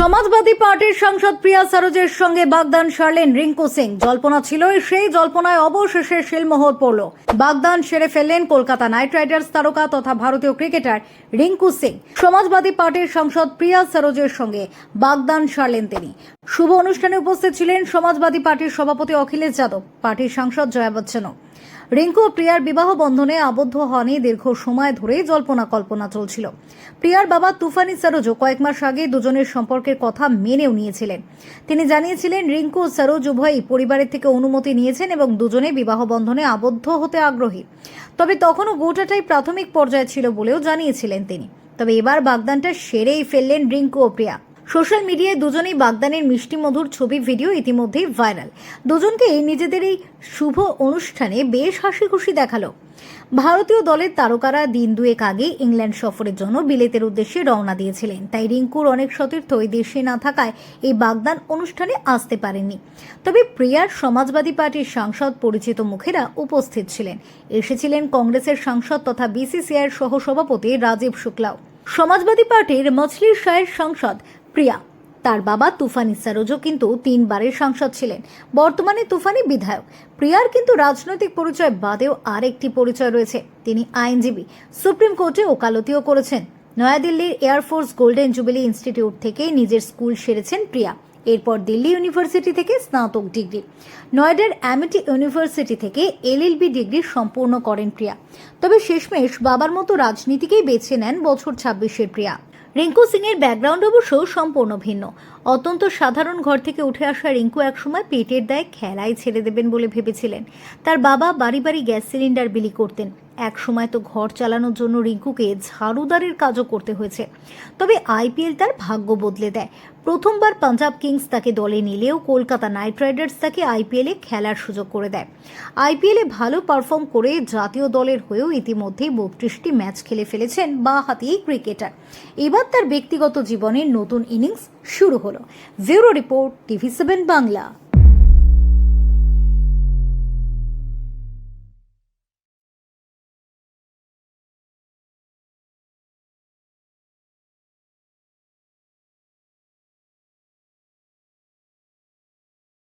সমাজবাদী পার্টির সাংসদ প্রিয়া সারোজের সঙ্গে বাগদান সারলেন রিঙ্কু সিং। জল্পনা ছিল, সেই জল্পনায় অবশেষে শিলমোহর পড়ল। বাগদান সেরে ফেললেন কলকাতা নাইট রাইডার্স তারকা তথা ভারতীয় ক্রিকেটার রিঙ্কু সিং। সমাজবাদী পার্টির সাংসদ প্রিয়া সারোজের সঙ্গে বাগদান সারলেন তিনি। শুভ অনুষ্ঠানে উপস্থিত ছিলেন সমাজবাদী পার্টির সভাপতি অখিলেশ যাদব, পার্টির সাংসদ জয়া বচ্চনও। রিঙ্কু ও প্রিয়ার বিবাহ বন্ধনে আবদ্ধ হনই দীর্ঘ সময় ধরেই জল্পনা কল্পনা চলছিল। প্রিয়ার বাবা তুফানি সরোজও কয়েক মাস আগে দুজনের সম্পর্কের কথা মেনেও নিয়েছিলেন। তিনি জানিয়েছিলেন, রিঙ্কু ও সরোজ উভয়ই পরিবারের থেকে অনুমতি নিয়েছেন এবং দুজনে বিবাহ বন্ধনে আবদ্ধ হতে আগ্রহী। তবে তখনও গোটাটাই প্রাথমিক পর্যায়ে ছিল বলেও জানিয়েছিলেন তিনি। তবে এবার বাগদানটা সেরেই ফেললেন রিঙ্কু ও প্রিয়া। সোশ্যাল মিডিয়ায় দুজনেই বাগদানের মিষ্টি মধুর ছবি, ভিডিও ইতিমধ্যেই ভাইরাল। দুজনকেই নিজেদের এই শুভ অনুষ্ঠানে বেশ হাসি খুশি দেখাল। ভারতীয় দলের তারকারা দিন দুয়েক আগে ইংল্যান্ড সফরের জন্য বিলেতের উদ্দেশ্যে রওনা দিয়েছিলেন। তাই রিঙ্কুর অনেক সতীর্থ ওই দেশে না থাকায় এই বাগদান অনুষ্ঠানে আসতে পারেননি। তবে প্রিয়ার সমাজবাদী পার্টির সাংসদ পরিচিত মুখেরা উপস্থিত ছিলেন। এসেছিলেন কংগ্রেসের সাংসদ তথা বিসিসিআইয়ের সহসভাপতি রাজীব শুক্লাও। সমাজবাদী পার্টির মছলির শাহের সাংসদ প্রিয়া। তার বাবা তুফানি সারোজও কিন্তু তিনবারের সাংসদ ছিলেন। বর্তমানে তুফানি বিধায়ক। প্রিয়ার কিন্তু রাজনৈতিক পরিচয় বাদেও আরেকটি পরিচয় রয়েছে। তিনি আইনজীবী। সুপ্রিম কোর্টে ওকালতিও করেছেন। নয়াদিল্লির এয়ারফোর্স গোল্ডেন জুবিলি ইনস্টিটিউট থেকে নিজের স্কুল সেরেছেন প্রিয়া। এরপর দিল্লি ইউনিভার্সিটি থেকে স্নাতক ডিগ্রি। নয়ডার অ্যামিটি ইউনিভার্সিটি থেকে এলএলবি ডিগ্রি সম্পূর্ণ করেন প্রিয়া। তবে শেষমেশ বাবার মতো রাজনীতিকেই বেছে নেন বছর ছাব্বিশের প্রিয়া। রিঙ্কু সিং এর ব্যাকগ্রাউন্ড অবশ্য সম্পূর্ণ ভিন্ন। অত্যন্ত সাধারণ ঘর থেকে উঠে আসা রিঙ্কু একসময় পেটের দায় খেলায় ছেড়ে দেবেন বলে ভেবেছিলেন। তার বাবা বাড়ি বাড়ি গ্যাস সিলিন্ডার বিলি করতেন। এক সময় তো ঘর চালানোর জন্য রিঙ্কুকে ঝাড়ুদারের কাজও করতে হয়েছে। তবে আইপিএল তার ভাগ্য বদলে দেয়। প্রথমবার পাঞ্জাব কিংস তাকে দলে নিলেও কলকাতা নাইট রাইডার্স তাকে আইপিএলে খেলার সুযোগ করে দেয়। আইপিএলে ভালো পারফর্ম করে জাতীয় দলের হয়েও ইতিমধ্যেই বত্রিশটি ম্যাচ খেলে ফেলেছেন বা হাতি ক্রিকেটার। এবার তার ব্যক্তিগত জীবনের নতুন ইনিংস শুরু হলো। Bureau report TV seven Bangla.